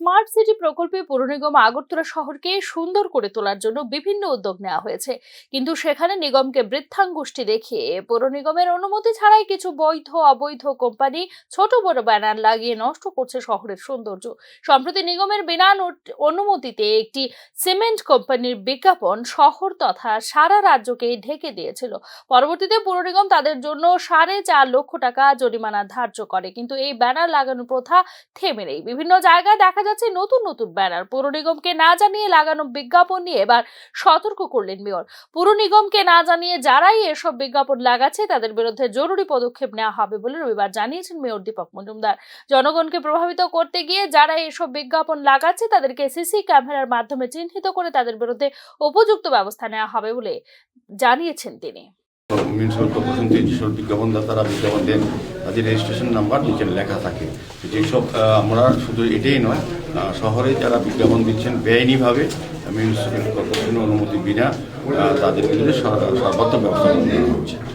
Smart city প্রকল্পে পৌর নিগম আগরতলা শহরকে সুন্দর করে তোলার জন্য বিভিন্ন উদ্যোগ নেওয়া হয়েছে। কিন্তু সেখানে নিগমকে বৃদ্ধাঙ্গুষ্টি দেখিয়ে পৌর নিগমের অনুমতি ছাড়াই কিছু বৈধ, অবৈধ কোম্পানি ছোট বড় ব্যানার লাগিয়ে নষ্ট করছে শহরের সৌন্দর্য। সম্প্রতি নিগমের বিনা অনুমতিতে একটি সিমেন্ট কোম্পানির বিজ্ঞাপন শহর তথা সারা রাজ্যকে ঢেকে দিয়েছিল। পরবর্তীতে পৌর নিগম তাদের জন্য সাড়ে চার লক্ষ টাকা জরিমানা ধার্য করে। কিন্তু এই ব্যানার লাগানো প্রথা থেমে নেই। বিভিন্ন জায়গায় দেখা যাচ্ছে নতুন নতুন ব্যানার। পৌর নিগমকে না জানিয়ে লাগানো বিজ্ঞাপন নিয়ে এবার সতর্ক করলেন মেয়র। পুর নিগমকে না জানিয়ে যারাই এসব বিজ্ঞাপন লাগাচ্ছে, তাদের বিরুদ্ধে জরুরি পদক্ষেপ নেওয়া হবে বলে রবিবার জানিয়েছেন মেয়র দীপক মজুমদার। জনগণকে প্রভাবিত করতে গিয়ে যারা এসব বিজ্ঞাপন লাগাচ্ছে, তাদেরকে সিসি ক্যামেরার মাধ্যমে চিহ্নিত করে তাদের বিরুদ্ধে উপযুক্ত ব্যবস্থা নেওয়া হবে বলে জানিয়েছেন তিনি। মিউনিসিপাল কর্পোরেশন যেসব বিজ্ঞাপনদাতারা বিজ্ঞাপন দেন, তাদের রেজিস্ট্রেশন নাম্বার নিচে লেখা থাকে। যেসব আমরা শুধু এটাই নয় শহরে যারা বিজ্ঞাপন দিচ্ছেন বেআইনিভাবে, মিউনিসিপ্যাল কর্পোরেশনের অনুমতি বিনা তাদের বিরুদ্ধে সর- সর্বাত্মক ব্যবস্থা গ্রহণ হচ্ছে।